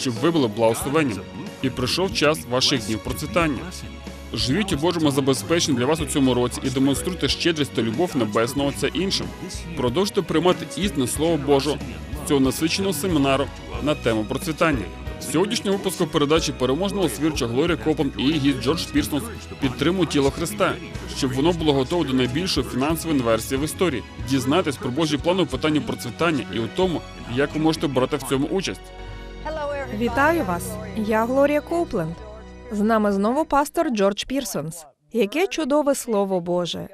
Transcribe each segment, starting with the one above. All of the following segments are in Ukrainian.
щоб ви були благословенням, і прийшов час ваших днів процвітання. Живіть у Божому забезпеченні для вас у цьому році і демонструйте щедрість та любов небесного Отця іншим. Продовжуйте приймати істинне Слово Боже цього насиченого семінару на тему процвітання. Сьогоднішнього випуску передачі переможного свірча Глорія Копланд і її гість Джордж Пірсон підтримують тіло Христа, щоб воно було готове до найбільшої фінансової інверсії в історії. Дізнайтесь про Божі плани у питанні процвітання і у тому, як ви можете брати в цьому участь. Вітаю вас! Я Глорія Коупленд. З нами знову пастор Джордж Пірсонс. Яке чудове слово Боже!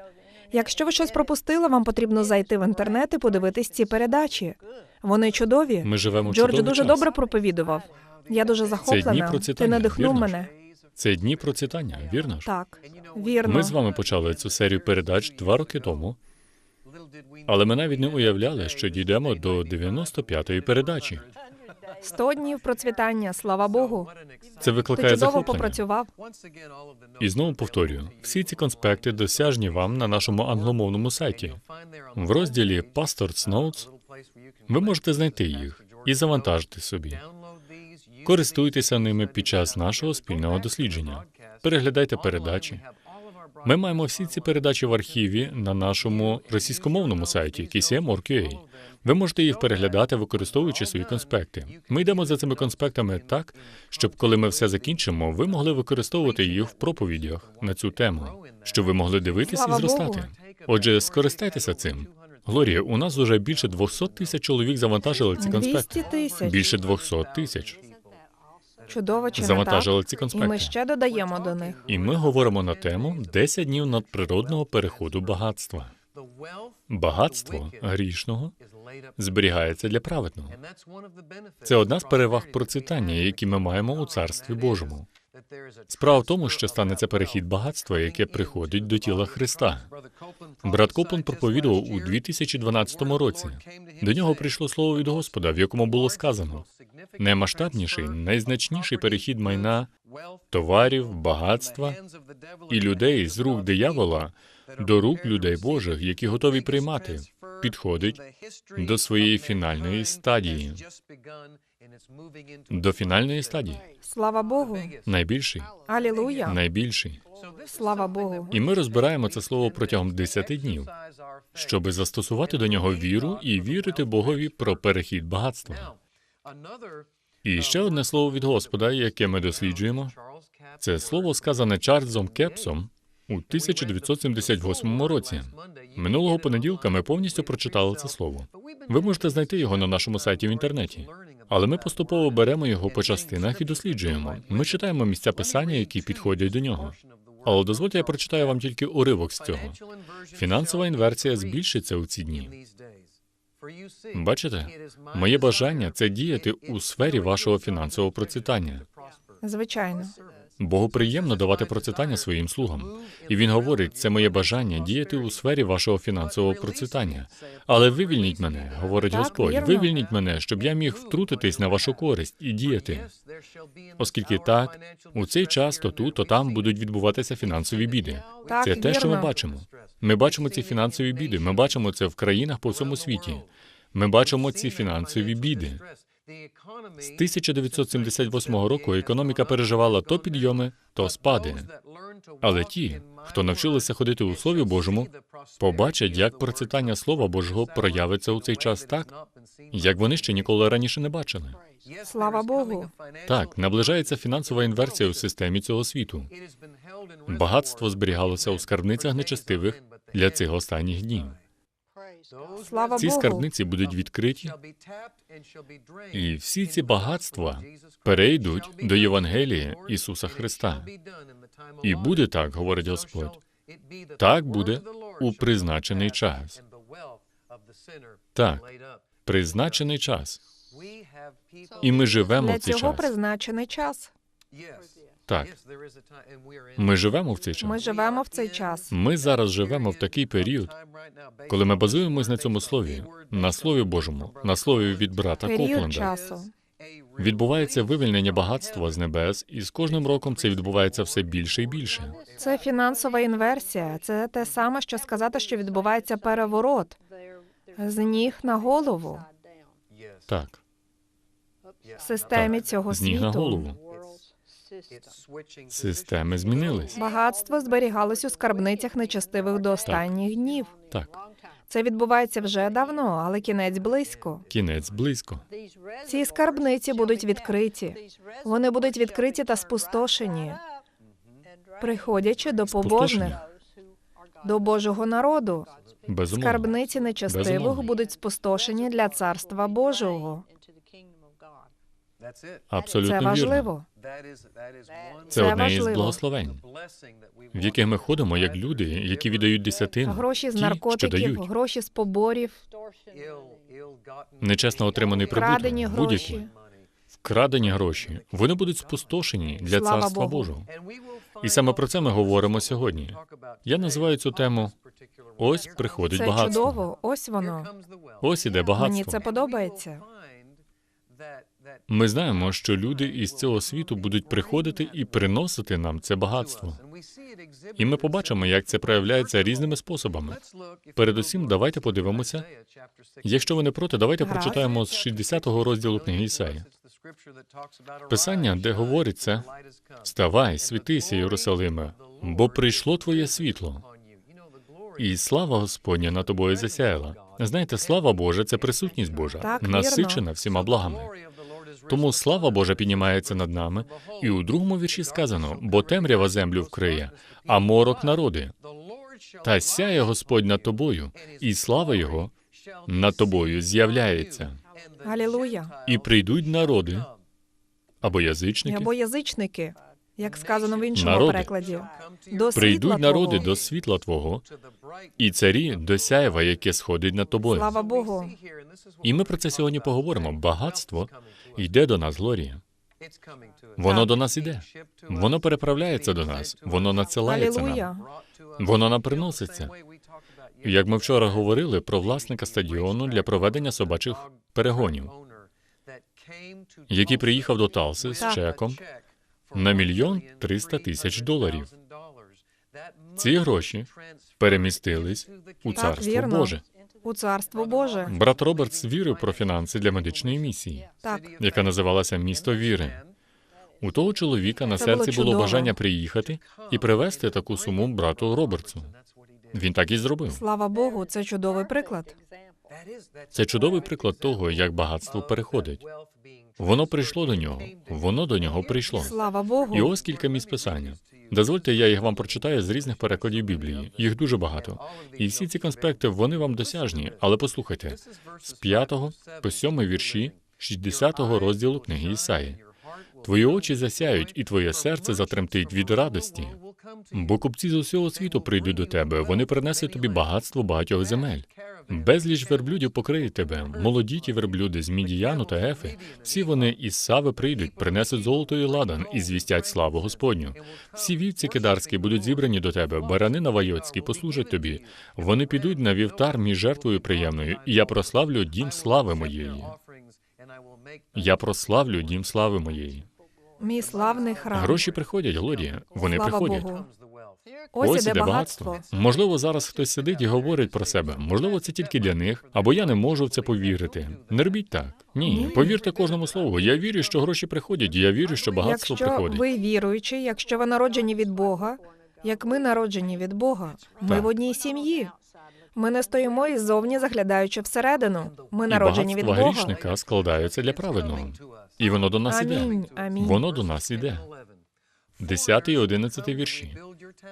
Якщо ви щось пропустили, вам потрібно зайти в інтернет і подивитись ці передачі. Вони чудові. Ми живемо Джордж чудовий дуже час. добре проповідував. Я дуже захоплена. Ти процвітання, надихнув вірно ж? мене. Це дні процвітання, вірно ж? Так, вірно. Ми з вами почали цю серію передач два роки тому, але ми навіть не уявляли, що дійдемо до 95-ї передачі. Сто днів процвітання, слава Богу. Це Ти викликає чудово захоплення. попрацював. І знову повторюю: всі ці конспекти досяжні вам на нашому англомовному сайті. В розділі Pastors Notes ви можете знайти їх і завантажити собі. Користуйтеся ними під час нашого спільного дослідження. Переглядайте передачі. Ми маємо всі ці передачі в архіві на нашому російськомовному сайті KCM.org.ua. Ви можете їх переглядати, використовуючи свої конспекти. Ми йдемо за цими конспектами так, щоб коли ми все закінчимо, ви могли використовувати їх в проповідях на цю тему, щоб ви могли дивитися і зростати. Отже, скористайтеся цим. Глорія, у нас уже більше 200 тисяч чоловік завантажили ці 200 конспекти. тисяч. Більше 200 тисяч Чудово чи не завантажили так? ці І ми ще додаємо до них. І ми говоримо на тему 10 днів надприродного переходу багатства. Багатство грішного зберігається для праведного. Це одна з переваг процвітання, які ми маємо у царстві Божому. Справа в тому, що станеться перехід багатства, яке приходить до тіла Христа. Брат Коплен проповідував у 2012 році. До нього прийшло слово від Господа, в якому було сказано наймасштабніший, найзначніший перехід майна, товарів, багатства і людей з рук диявола до рук людей Божих, які готові приймати, підходить до своєї фінальної стадії. До фінальної стадії. Слава Богу. Найбільший, Алілуя. найбільший. Слава Богу. І ми розбираємо це слово протягом 10 днів, щоби застосувати до нього віру і вірити Богові про перехід багатства. І ще одне слово від Господа, яке ми досліджуємо, це слово сказане Чарльзом Кепсом у 1978 році. Минулого понеділка ми повністю прочитали це слово. Ви можете знайти його на нашому сайті в інтернеті. Але ми поступово беремо його по частинах і досліджуємо. Ми читаємо місця писання, які підходять до нього. Але дозвольте, я прочитаю вам тільки уривок з цього. Фінансова інверсія збільшиться у ці дні. Бачите, моє бажання це діяти у сфері вашого фінансового процвітання. Звичайно. Богу приємно давати процвітання своїм слугам. І він говорить, це моє бажання діяти у сфері вашого фінансового процвітання. Але вивільніть мене, говорить Так, Господь, вірно. вивільніть мене, щоб я міг втрутитись на вашу користь і діяти. Оскільки так, у цей час то тут, то там будуть відбуватися фінансові біди. Так, Це те, що ми бачимо. Ми бачимо ці фінансові біди. Ми бачимо це в країнах по всьому світі. Ми бачимо ці фінансові біди. З 1978 року економіка переживала то підйоми, то спади. Але ті, хто навчилися ходити у Слові Божому, побачать, як процвітання Слова Божого проявиться у цей час так, як вони ще ніколи раніше не бачили. Слава Богу. Так, наближається фінансова інверсія у системі цього світу. Багатство зберігалося у скарбницях нечестивих для цих останніх днів. Слава Ці Богу. скарбниці будуть відкриті, і всі ці багатства перейдуть до Євангелії Ісуса Христа. І буде так, говорить Господь. Так буде у призначений час. Так, призначений час. І ми живемо Для в цей цього призначений час. Так, ми живемо в цей час. Ми живемо в цей час. Ми зараз живемо в такий період, коли ми базуємось на цьому слові, на слові Божому, на слові від брата Період Копленда. часу. Відбувається вивільнення багатства з небес, і з кожним роком це відбувається все більше і більше. Це фінансова інверсія. Це те саме, що сказати, що відбувається переворот з ніг на голову. Так, в системі цього з ніг на голову. Системи змінились. Багатство зберігалось у скарбницях нечестивих до останніх днів. Так, Це відбувається вже давно, але кінець близько. кінець близько. Ці скарбниці будуть відкриті. Вони будуть відкриті та спустошені, приходячи до побожних, до Божого народу. Безумовно. Скарбниці нечестивих Безумовно. будуть спустошені для царства Божого. Абсолютно Це вірно. важливо. Це Це одне із благословень, в яких ми ходимо як люди, які віддають десятину. Гроші з ті, що дають. гроші з поборів, Нечесно отриманий вкрадені прибуток, будь-які гроші. вкрадені гроші, вони будуть спустошені для Слава царства Богу. Божого. І саме про це ми говоримо сьогодні. Я називаю цю тему Ось приходить Це багатство. чудово. Ось воно. Ось іде багатство. Мені це подобається. Ми знаємо, що люди із цього світу будуть приходити і приносити нам це багатство. І ми побачимо, як це проявляється різними способами. Передусім, давайте подивимося. Якщо ви не проти, давайте прочитаємо з 60-го розділу книги Ісаї. Писання, де говориться, Вставай, світися, Єрусалиме, бо прийшло твоє світло, і слава Господня на тобою засяяла. Знаєте, слава Божа це присутність Божа, Так, вірно. насичена всіма благами. Тому слава Божа піднімається над нами, і у другому вірші сказано: бо темрява землю вкриє, а морок народи. Та сяє Господь над тобою, і слава Його над тобою з'являється. Галілуя. І прийдуть народи або язичники, Або язичники, як сказано в іншому Народи. перекладі. До світла прийдуть народи Твого. до світла Твого, і царі до сяєва, яке сходить над тобою. Слава Богу. І ми про це сьогодні поговоримо. Багатство йде до нас, Глорія. Воно до нас іде. Воно переправляється до нас. Воно надсилається нам. Воно нам приноситься. Як ми вчора говорили про власника стадіону для проведення собачих перегонів, який приїхав до Талси з чеком на мільйон триста тисяч доларів. Ці гроші перемістились у царство. Боже. У царство Боже. Брат Робертс вірив про фінанси для медичної місії, Так. яка називалася Місто віри. У того чоловіка на Це серці було було бажання приїхати і привезти таку суму брату Робертсу. Він так і зробив. Слава Богу, це чудовий приклад. Це чудовий приклад того, як багатство переходить. Воно прийшло до нього, воно до нього прийшло. Слава Богу. І ось кілька місць писання. Дозвольте, я їх вам прочитаю з різних перекладів Біблії. Їх дуже багато. І всі ці конспекти вони вам досяжні. Але послухайте з 5 по 7 вірші 60 розділу книги Ісаї. Твої очі засяють, і твоє серце затремтить від радості. Бо купці з усього світу прийдуть до тебе. Вони принесуть тобі багатство багатьох земель. Безліч верблюдів покриє тебе. Молоді ті верблюди з Мідіяну та Ефи. Всі вони із Сави прийдуть, принесуть золото і ладан і звістять славу Господню. Всі вівці кидарські будуть зібрані до тебе, барани навайоцькі послужать тобі. Вони підуть на вівтар між жертвою приємною, і я прославлю дім слави моєї. Я прославлю дім слави моєї. Мій славний храм. Гроші приходять, Глорія. Вони Слава приходять. Богу. Ось, іде багатство. Можливо, зараз хтось сидить і говорить про себе. Можливо, це тільки для них, або я не можу в це повірити. Не робіть так. Ні, повірте кожному слову. Я вірю, що гроші приходять. і Я вірю, що багатство Якщо приходить. ви віруючі, якщо ви народжені від Бога, як ми народжені від Бога, ми Так. в одній сім'ї. Ми не стоїмо іззовні, заглядаючи всередину. Ми І народжені від багатство Бога. грішника складається для праведного. І воно до нас іде. Амінь. Амінь. Воно до нас іде. 10 і 11 вірші.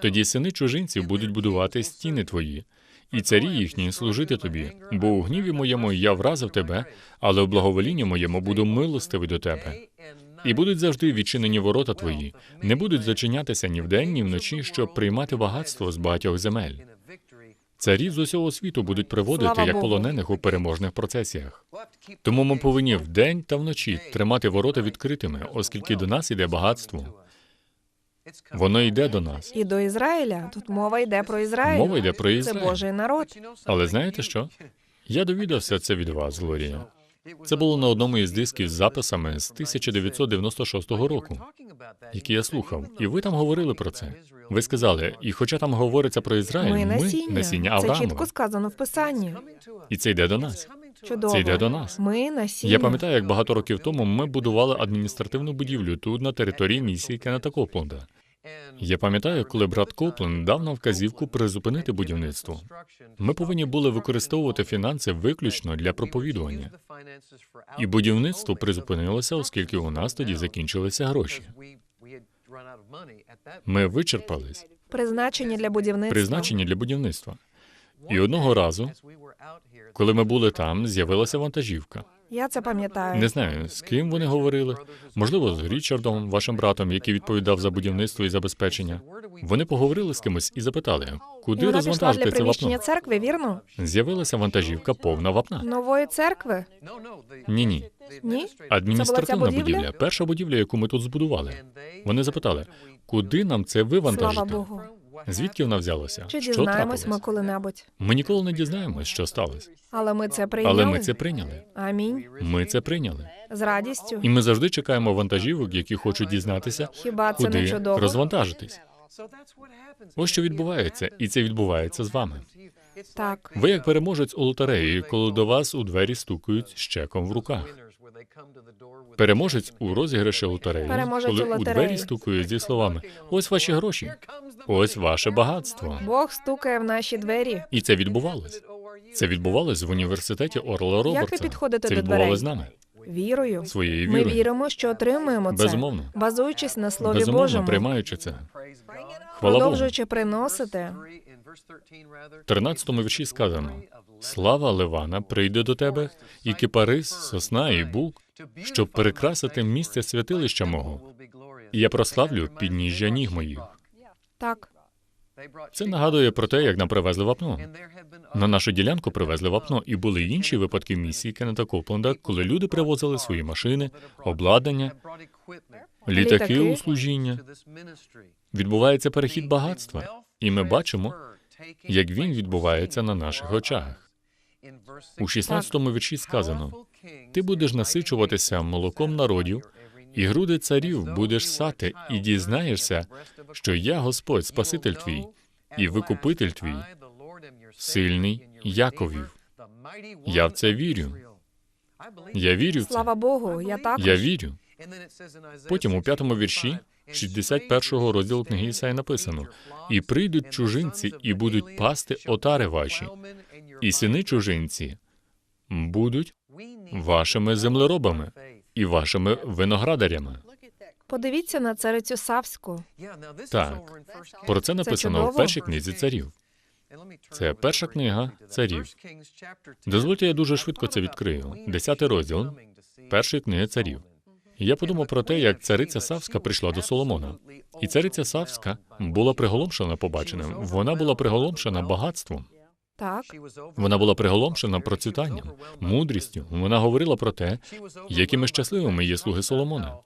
Тоді сини чужинців будуть будувати стіни твої, і царі їхні служити тобі. Бо у гніві моєму я вразив тебе, але в благоволінні моєму буду милостивий до тебе. І будуть завжди відчинені ворота твої, не будуть зачинятися ні вдень, ні вночі, щоб приймати багатство з багатьох земель. Царі з усього світу будуть приводити Слава як полонених у переможних процесіях. Тому ми повинні вдень та вночі тримати ворота відкритими, оскільки до нас іде багатство. Воно йде до нас. І до Ізраїля. Тут мова йде про Ізраїль. Мова йде про Це Ізраїль. Божий народ. Але знаєте що? Я довідався це від вас, Глорія. Це було на одному із дисків з записами з 1996 року, які я слухав. І ви там говорили про це. Ви сказали, і хоча там говориться про Ізраїль, Ми ми насіння. насіння Це чітко сказано в Писанні. І це йде до нас. Чудово. Це йде до нас. Ми насіння. Я пам'ятаю, як багато років тому ми будували адміністративну будівлю тут на території місії Кеннета Копленда. Я пам'ятаю, коли брат Копленд дав нам вказівку призупинити будівництво. Ми повинні були використовувати фінанси виключно для проповідування. І будівництво призупинилося, оскільки у нас тоді закінчилися гроші. Ми вичерпались Призначені для будівництва. призначені для будівництва. І одного разу, коли ми були там, з'явилася вантажівка. Я це пам'ятаю. Не знаю, з ким вони говорили. Можливо, з Річардом, вашим братом, який відповідав за будівництво і забезпечення. Вони поговорили з кимось і запитали, куди вона пішла для розвантажити це приміщення вапно. церкви, вірно? З'явилася вантажівка повна вапна. Нової церкви? Ні, ні. Ні? Адміністративна Це була ця будівля? будівля, перша будівля, яку ми тут збудували. Вони запитали, куди нам це Слава вивантажити? Богу. Звідки вона взялася? Чи Що дізнаємось ми коли-небудь? Ми ніколи не дізнаємось, що сталося. Але ми це прийняли. Але ми це прийняли. Амінь. Ми це прийняли. З радістю. І ми завжди чекаємо вантажівок, які хочуть дізнатися, Хіба це не куди чудово? розвантажитись. Ось що відбувається, і це відбувається з вами. Так. Ви як переможець у лотереї, коли до вас у двері стукають з чеком в руках. Переможець у розіграші лотереї, Переможець коли у у лотереї. двері стукають зі словами: ось ваші гроші, ось ваше багатство. Бог стукає в наші двері. І це відбувалось. Це відбувалось в університеті Орла Робертса. підходите це до відбувалось дверей? з нами. Вірою. Своєю Ми віримо, що отримуємо це. Безумовно. Базуючись на Слові Безумовно, Божому. приймаючи це. Хвала Богу. Продовжуючи приносити. В 13 вірші сказано: Слава Ливана прийде до тебе, і кипарис, сосна і бук, щоб перекрасити місце святилища мого. І я прославлю підніжжя ніг моїх. Так. Це нагадує про те, як нам привезли вапно. На нашу ділянку привезли вапно, і були інші випадки місії Кеннета Копленда, коли люди привозили свої машини, обладнання, літаки Літаки. у служіння. Відбувається перехід багатства, і ми бачимо, як він відбувається на наших очах. У 16-му вірші сказано: Ти будеш насичуватися молоком народів, і груди царів будеш сати, і дізнаєшся, що я Господь, Спаситель твій, і Викупитель твій, сильний Яковів. Я в це вірю. Я вірю в це. Слава Богу, я також. Я вірю. Потім у п'ятому вірші 61-го розділу книги Ісаї написано: І прийдуть чужинці, і будуть пасти отари ваші, і сини чужинці будуть вашими землеробами і вашими виноградарями. Подивіться на царицю Савську. Так, про це написано чудово. в першій книзі царів. Це перша книга царів. Дозвольте, я дуже швидко це відкрию. Десятий розділ першої книги царів. Я подумав про те, як цариця Савська прийшла до Соломона. І цариця Савська була приголомшена побаченим. Вона була приголомшена багатством. Так. Вона була приголомшена процвітанням, мудрістю. Вона говорила про те, якими щасливими є слуги Соломона.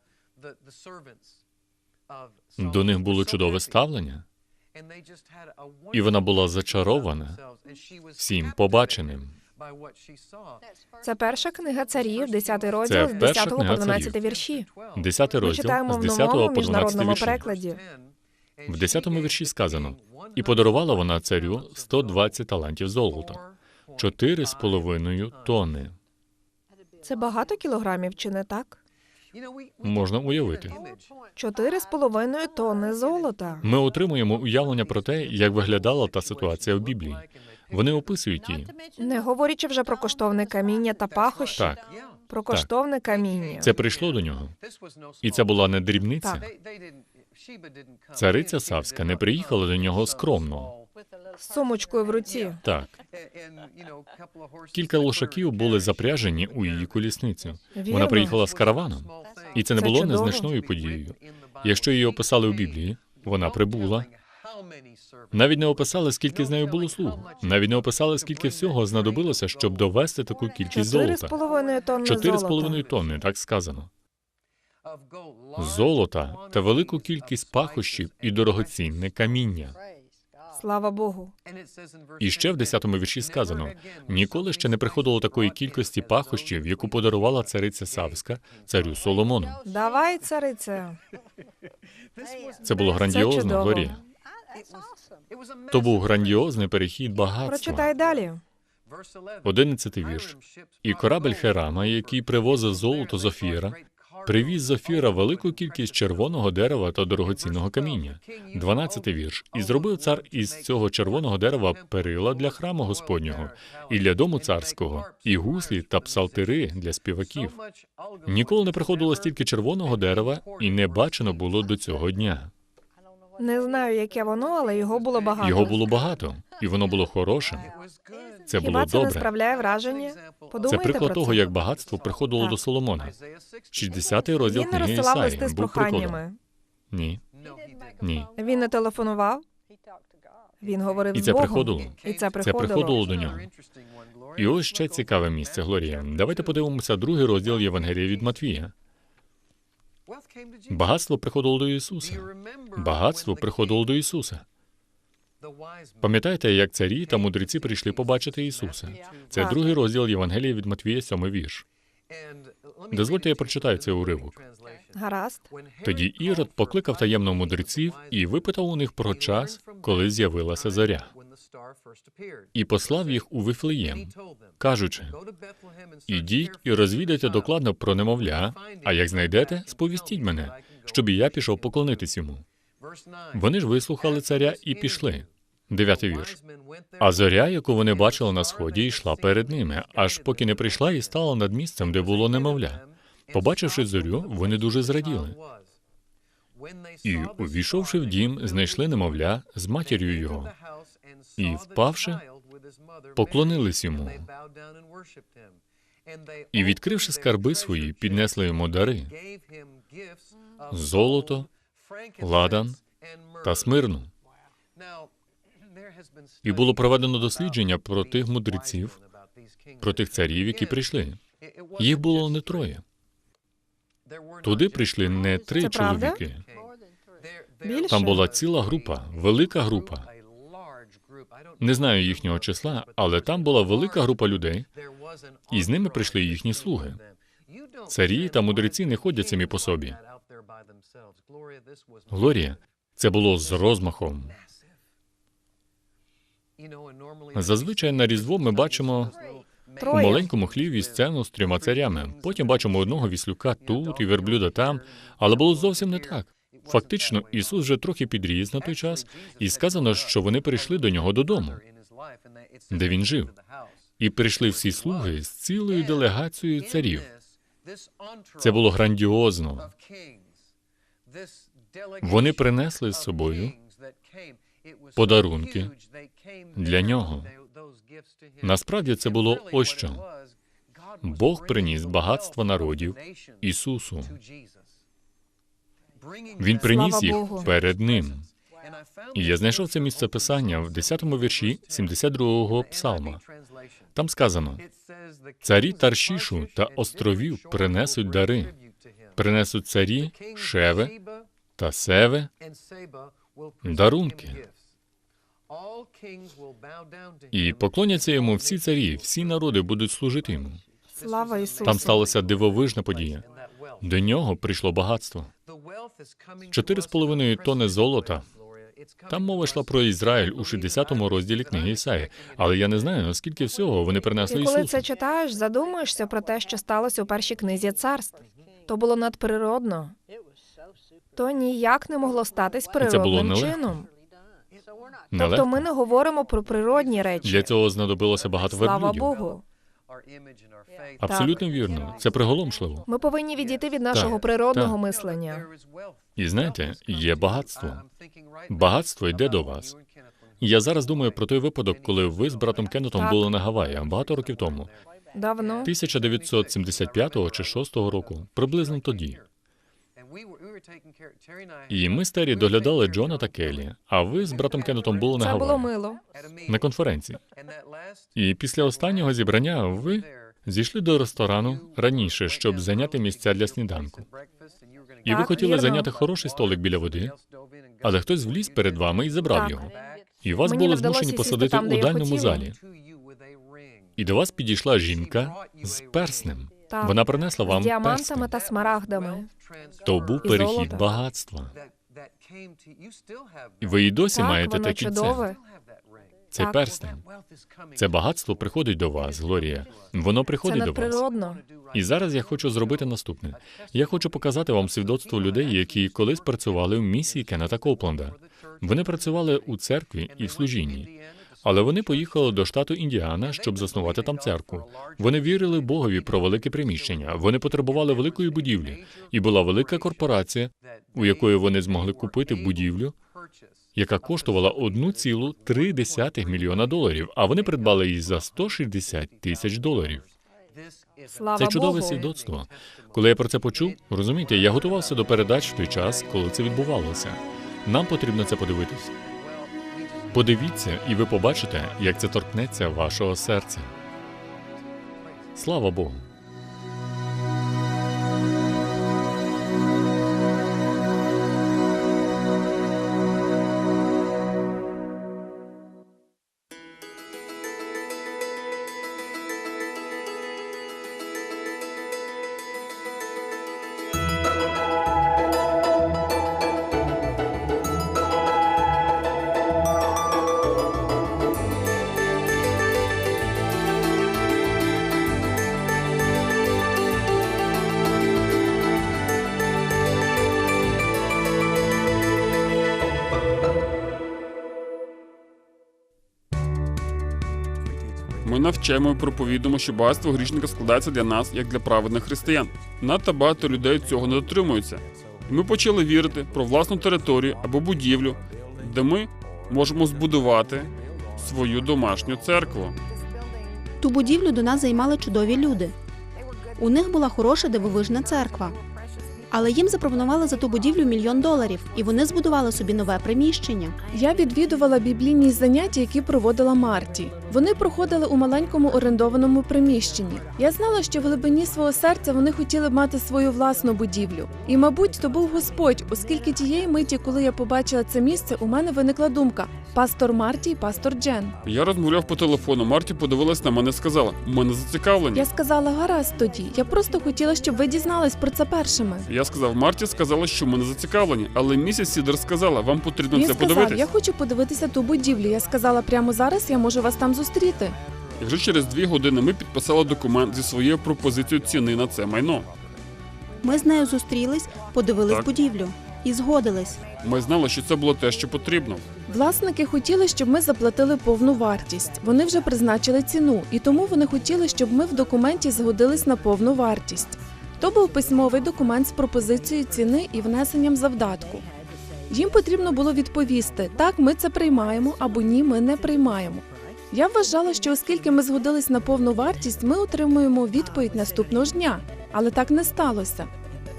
До них було чудове ставлення, і вона була зачарована всім побаченим. Це перша книга царів, 10 розділ з 10 по 12 царів. вірші. Десятий Ми розділ читаємо з 10 по 12 міжнародному вірші. перекладі. В 10 вірші сказано: і подарувала вона царю 120 талантів золота, чотири з половиною тонни. Це багато кілограмів, чи не так? Можна уявити. Чотири з половиною тонни золота. Ми отримуємо уявлення про те, як виглядала та ситуація в Біблії. Вони описують її. Не говорячи вже про коштовне каміння та пахощі. Так, Про коштовне каміння. це прийшло до нього. І це була не дрібниця. Так. Цариця Савська не приїхала до нього скромно. З сумочкою в руці. Так, кілька лошаків були запряжені у її колісницю. Вона приїхала з караваном, і це не Це було чудово. незначною подією. Якщо її описали у Біблії, вона прибула. Навіть не описали, скільки з нею було слуг. Навіть не описали, скільки всього знадобилося, щоб довести таку кількість золота. тонни Чотири з золота. половиною тонни, так сказано. Золота та велику кількість пахощів і дорогоцінне каміння. Слава Богу. І ще в 10-му вірші сказано: ніколи ще не приходило такої кількості пахощів, яку подарувала цариця Савська царю Соломону. Давай, царице. Це було грандіозно, чудово. Глорія. То був грандіозний перехід багатства. Прочитай далі. Одинадцятий вірш. І корабель Херама, який привозив золото з Офіра, привіз з Офіра велику кількість червоного дерева та дорогоцінного каміння. Дванадцятий вірш. І зробив цар із цього червоного дерева перила для храму Господнього і для дому царського, і гуслі та псалтири для співаків. Ніколи не приходило стільки червоного дерева, і не бачено було до цього дня. Не знаю, яке воно, але його було багато. Його було багато, і воно було хорошим. Це Хіба було це не справляє враження? Це приклад про того, це. як багатство приходило Так. до Соломона. 60-й розділ Він книги розсилав Ісаї листи з був прикладом. проханнями. Ні, ні. Він не телефонував. Він говорив І з це Богом. приходило. І це Це приходило. приходило до нього. І ось ще цікаве місце, Глорія. Давайте подивимося другий розділ Євангелія від Матвія. Багатство приходило до Ісуса. Багатство приходило до Ісуса. Пам'ятаєте, як царі та мудреці прийшли побачити Ісуса? Це другий розділ Євангелія від Матвія, сьомий вірш. Дозвольте, я прочитаю цей уривок. Гаразд. Тоді Ірод покликав таємно мудреців і випитав у них про час, коли з'явилася зоря, і послав їх у Вифлеєм, кажучи: Ідіть і розвідайте докладно про немовля, а як знайдете, сповістіть мене, щоб і я пішов поклонитись йому. Вони ж вислухали царя і пішли. Дев'ятий вірш. А зоря, яку вони бачили на сході, йшла перед ними, аж поки не прийшла і стала над місцем, де було немовля. Побачивши зорю, вони дуже зраділи. І, увійшовши в дім, знайшли немовля з матір'ю його. І, впавши, поклонились йому. І, відкривши скарби свої, піднесли йому дари золото, ладан та смирну. І було проведено дослідження про тих мудреців, про тих царів, які прийшли. Їх було не троє. Туди прийшли не три Це чоловіки. Більше? Там була ціла група, велика група. Не знаю їхнього числа, але там була велика група людей, і з ними прийшли їхні слуги. Царі та мудреці не ходять самі по собі. Глорія. Це було з розмахом. Зазвичай на Різдво ми бачимо у маленькому хліві сцену з трьома царями. Потім бачимо одного віслюка тут і верблюда там, але було зовсім не так. Фактично, Ісус вже трохи підріс на той час, і сказано, що вони прийшли до нього додому, де він жив. і прийшли всі слуги з цілою делегацією царів. Це було грандіозно. Вони принесли з собою подарунки для нього. Насправді це було ось що. Бог приніс багатство народів Ісусу. Він приніс їх перед ним. І я знайшов це місце писання в 10-му вірші 72-го псалма. Там сказано: царі Таршішу та островів принесуть дари. принесуть царі, шеви та севи, дарунки. і поклоняться йому всі царі, всі народи будуть служити йому. Слава Ісусу. Там сталася дивовижна подія. До нього прийшло багатство. Чотири з половиною тонни золота. Там мова йшла про Ізраїль у 60-му розділі книги Ісаї, але я не знаю, наскільки всього вони принесли І коли це читаєш, задумуєшся про те, що сталося у першій книзі царств. То було надприродно. То ніяк не могло статись це було природним чином. Нелегко. Тобто ми не говоримо про природні речі. Для цього знадобилося багато Слава верблюдів. Богу. Абсолютно вірно. Це приголомшливо. Ми повинні відійти від нашого Так, природного так. мислення. І знаєте, є багатство. Багатство йде до вас. Я зараз думаю про той випадок, коли ви з братом Кеннетом Так. були на Гаваї багато років тому, Давно 1975 чи 6 року, приблизно тоді. І ми з Террі доглядали Джона та Келлі, а ви з братом Кеннетом були на це було Гаваї мило. на конференції. І після останнього зібрання ви зійшли до ресторану раніше, щоб зайняти місця для сніданку. І ви Так, хотіли вірно. зайняти хороший столик біля води, але хтось вліз перед вами і забрав Так. його. І вас Мені були вдалося змушені сісти посадити там, де у я хотіла. залі. І до вас підійшла жінка з перснем. Так. Вона принесла вам діамантами перстень. та смарагдами. То був і перехід багатства. І ви і досі Так, маєте воно кільце. чудове. Цей Так. перстень. Це багатство приходить до вас, Глорія. Воно Це приходить до вас. надприродно. І зараз я хочу зробити наступне. Я хочу показати вам свідоцтво людей, які колись працювали в місії Кеннета Копленда. Вони працювали у церкві і в служінні. Але вони поїхали до штату Індіана, щоб заснувати там церкву. Вони вірили Богові про велике приміщення. Вони потребували великої будівлі, і була велика корпорація, у якої вони змогли купити будівлю, яка коштувала 1,3 мільйона доларів, а вони придбали її за 160 тисяч доларів. Слава Це чудове Богу. свідоцтво. Коли я про це почув, розумієте, я готувався до передач в той час, коли це відбувалося. Нам потрібно це подивитись. Подивіться, і ви побачите, як це торкнеться вашого серця. Слава Богу. Навчаємо і проповідуємо, що багатство грішника складається для нас як для праведних християн. Надто багато людей цього не дотримуються. І ми почали вірити про власну територію або будівлю, де ми можемо збудувати свою домашню церкву. Ту будівлю до нас займали чудові люди. У них була хороша дивовижна церква. Але їм запропонували за ту будівлю мільйон доларів, і вони збудували собі нове приміщення. Я відвідувала біблійні заняття, які проводила Марті. Вони проходили у маленькому орендованому приміщенні. Я знала, що в глибині свого серця вони хотіли б мати свою власну будівлю. І, мабуть, то був Господь, оскільки тієї миті, коли я побачила це місце, у мене виникла думка: пастор Марті і пастор Джен. Я розмовляв по телефону. Марті подивилась на мене і сказала: ми не зацікавлені. Я сказала гаразд тоді. Я просто хотіла, щоб ви дізнались про це першими. Я сказав, Марті сказала, що ми не зацікавлені, але місіс Сідер сказала, вам потрібно Він це сказав, подивитись. я хочу подивитися ту будівлю. Я сказала, прямо зараз я можу вас там зустріти. І вже через дві години ми підписали документ зі своєю пропозицією ціни на це майно. Ми з нею зустрілись, подивились Так. будівлю і згодились. Ми знали, що це було те, що потрібно. Власники хотіли, щоб ми заплатили повну вартість. Вони вже призначили ціну, і тому вони хотіли, щоб ми в документі згодились на повну вартість. То був письмовий документ з пропозицією ціни і внесенням завдатку. Їм потрібно було відповісти: так, ми це приймаємо або ні, ми не приймаємо. Я вважала, що оскільки ми згодились на повну вартість, ми отримуємо відповідь наступного ж дня, але так не сталося.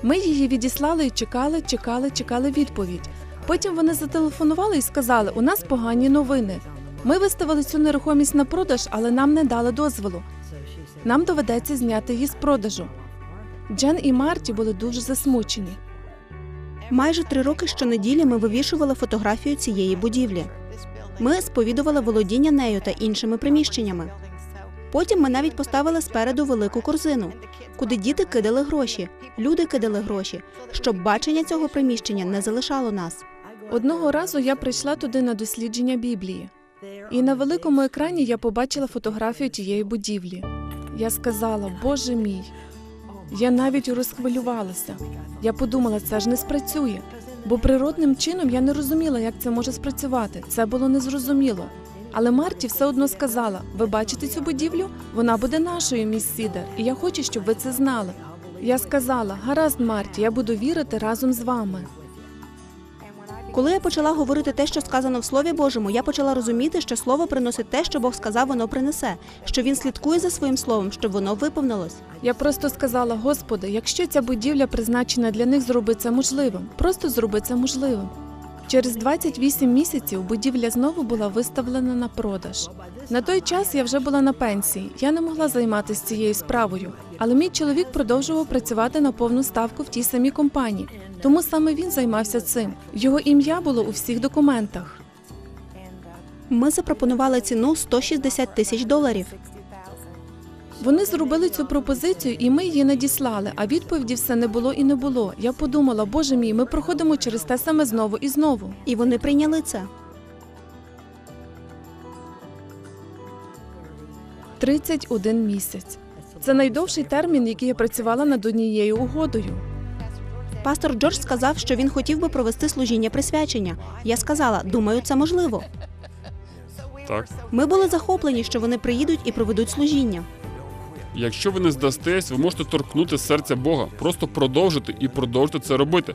Ми її відіслали і чекали, чекали, чекали відповідь. Потім вони зателефонували і сказали: у нас погані новини. Ми виставили цю нерухомість на продаж, але нам не дали дозволу. Нам доведеться зняти її з продажу. Джен і Марті були дуже засмучені. Майже три роки щонеділі ми вивішували фотографію цієї будівлі. Ми сповідували володіння нею та іншими приміщеннями. Потім ми навіть поставили спереду велику корзину, куди діти кидали гроші, люди кидали гроші, щоб бачення цього приміщення не залишало нас. Одного разу я прийшла туди на дослідження Біблії, і на великому екрані я побачила фотографію тієї будівлі. Я сказала, Боже мій. Я навіть розхвилювалася. Я подумала, це ж не спрацює. Бо природним чином я не розуміла, як це може спрацювати. Це було незрозуміло. Але Марті все одно сказала: ви бачите цю будівлю? Вона буде нашою, міс Сідер, і я хочу, щоб ви це знали. Я сказала: гаразд, Марті, я буду вірити разом з вами. Коли я почала говорити те, що сказано в Слові Божому, я почала розуміти, що слово приносить те, що Бог сказав, воно принесе, що він слідкує за своїм словом, щоб воно виповнилось. Я просто сказала, Господи, якщо ця будівля призначена для них, зроби це можливим. Просто зроби це можливим. Через 28 місяців будівля знову була виставлена на продаж. На той час я вже була на пенсії. Я не могла займатися цією справою. Але мій чоловік продовжував працювати на повну ставку в тій самій компанії. Тому саме він займався цим. Його ім'я було у всіх документах. Ми запропонували ціну 160 тисяч доларів. Вони зробили цю пропозицію, і ми її надіслали. А відповіді все не було і не було. Я подумала, боже мій, ми проходимо через те саме знову і знову. І вони прийняли це. 31 місяць. Це найдовший термін, який я працювала над однією угодою. Пастор Джордж сказав, що він хотів би провести служіння присвячення. Я сказала, думаю, це можливо. Так. Ми були захоплені, що вони приїдуть і проведуть служіння. Якщо ви не здастесь, ви можете торкнути серця Бога, просто продовжити і продовжити це робити.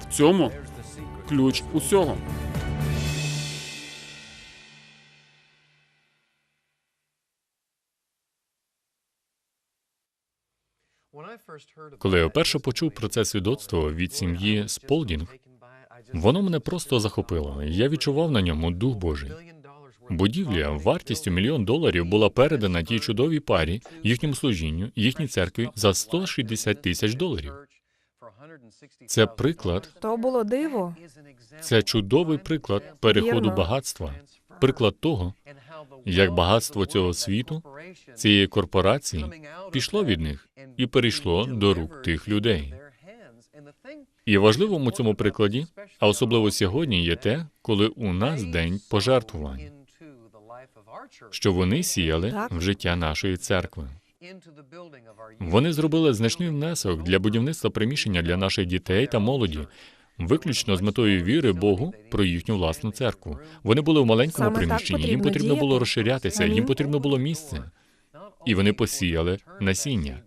В цьому ключ усього. Коли я вперше почув про це свідоцтво від сім'ї Сполдінг, воно мене просто захопило. Я відчував на ньому дух Божий. Будівля вартістю мільйон доларів була передана тій чудовій парі, їхньому служінню, їхній церкві за 160 тисяч доларів. Це приклад, То було диво. це чудовий приклад переходу Вірно. багатства, приклад того, як багатство цього світу, цієї корпорації, пішло від них і перейшло до рук тих людей. І важливим у цьому прикладі, а особливо сьогодні, є те, коли у нас день пожертвувань, що вони сіяли в життя нашої церкви. Вони зробили значний внесок для будівництва приміщення для наших дітей та молоді, виключно з метою віри Богу про їхню власну церкву. Вони були в маленькому Саме приміщенні, їм потрібно потрібно було розширятися, їм потрібно було місце. І вони посіяли насіння.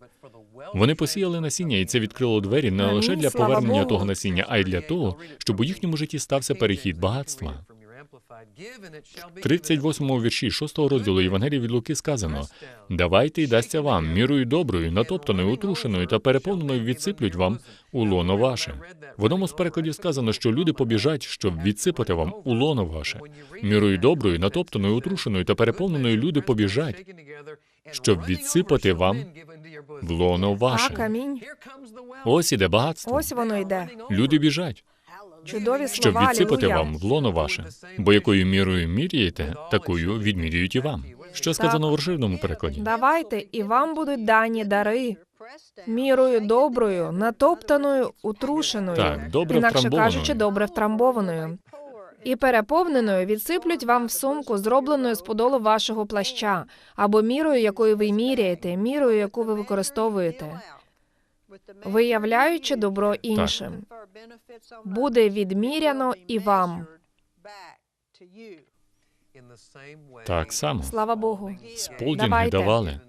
Вони посіяли насіння, і це відкрило двері не лише для повернення того насіння, а й для того, щоб у їхньому житті стався перехід багатства. В 38-му вірші 6 розділу Євангелія від Луки сказано: давайте й дасться вам мірою доброю, натоптаною, утрушеною та переповненою відсиплють вам у лоно ваше. В одному з перекладів сказано, що люди побіжать, щоб відсипати вам у лоно ваше. Мірою доброю, натоптаною, утрушеною та переповненою люди побіжать, щоб відсипати вам в лоно Так, ваше. амінь. Ось іде багатство. Ось воно йде. Люди біжать, Чудові щоб слова. відсипати алілуя. вам в лоно ваше. Бо якою мірою міряєте, такою відмірюють і вам. Що сказано в розширеному перекладі? Давайте, і вам будуть дані дари. Мірою доброю, натоптаною, утрушеною, Так, добре інакше втрамбованою. кажучи, добре втрамбованою. І переповненою відсиплють вам в сумку, зробленою з подолу вашого плаща, або мірою, якою ви міряєте, мірою, яку ви використовуєте, виявляючи добро іншим. Буде відміряно і вам. Так само Слава Богу. сполдінги давали,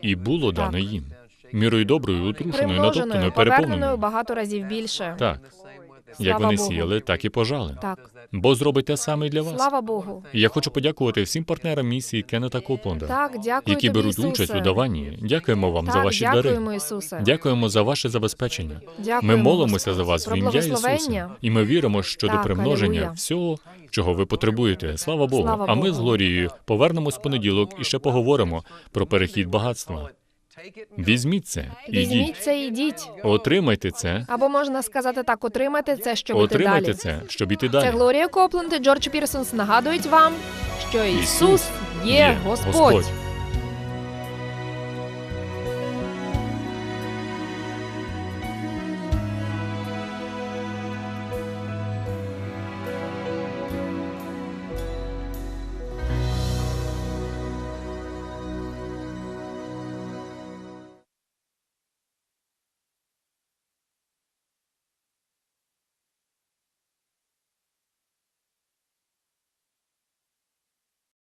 і було дано їм. Мірою доброю, утрушеною, натоптаною, переповненою. багато разів більше. Так, як вони Богу. сіяли, так і пожали. Так. Бо зробить те саме і для вас. Слава Богу. Я хочу подякувати всім партнерам місії Кеннета Копланда, Так, дякую які тобі, беруть Ісусе. участь у даванні. Дякуємо вам за ваші дякуємо, дари. Ісусе. Дякуємо за ваше забезпечення. Ми Дякуємо, молимося за вас в ім'я Ісуса. І ми віримо, що до примноження алілуя. всього, чого ви потребуєте. Слава Богу. Слава а ми Богу. з Глорією повернемось в понеділок і ще поговоримо про перехід багатства. Візьміть це, ідіть, Візьміть це і йдіть. отримайте це, Або можна сказати так, отримайте це, щоб отримайте отримайте далі. це, щоб іти Це далі. Глорія Копленд і Джордж Пірсонс нагадують вам, що Ісус Ісус є є Господь. Господь.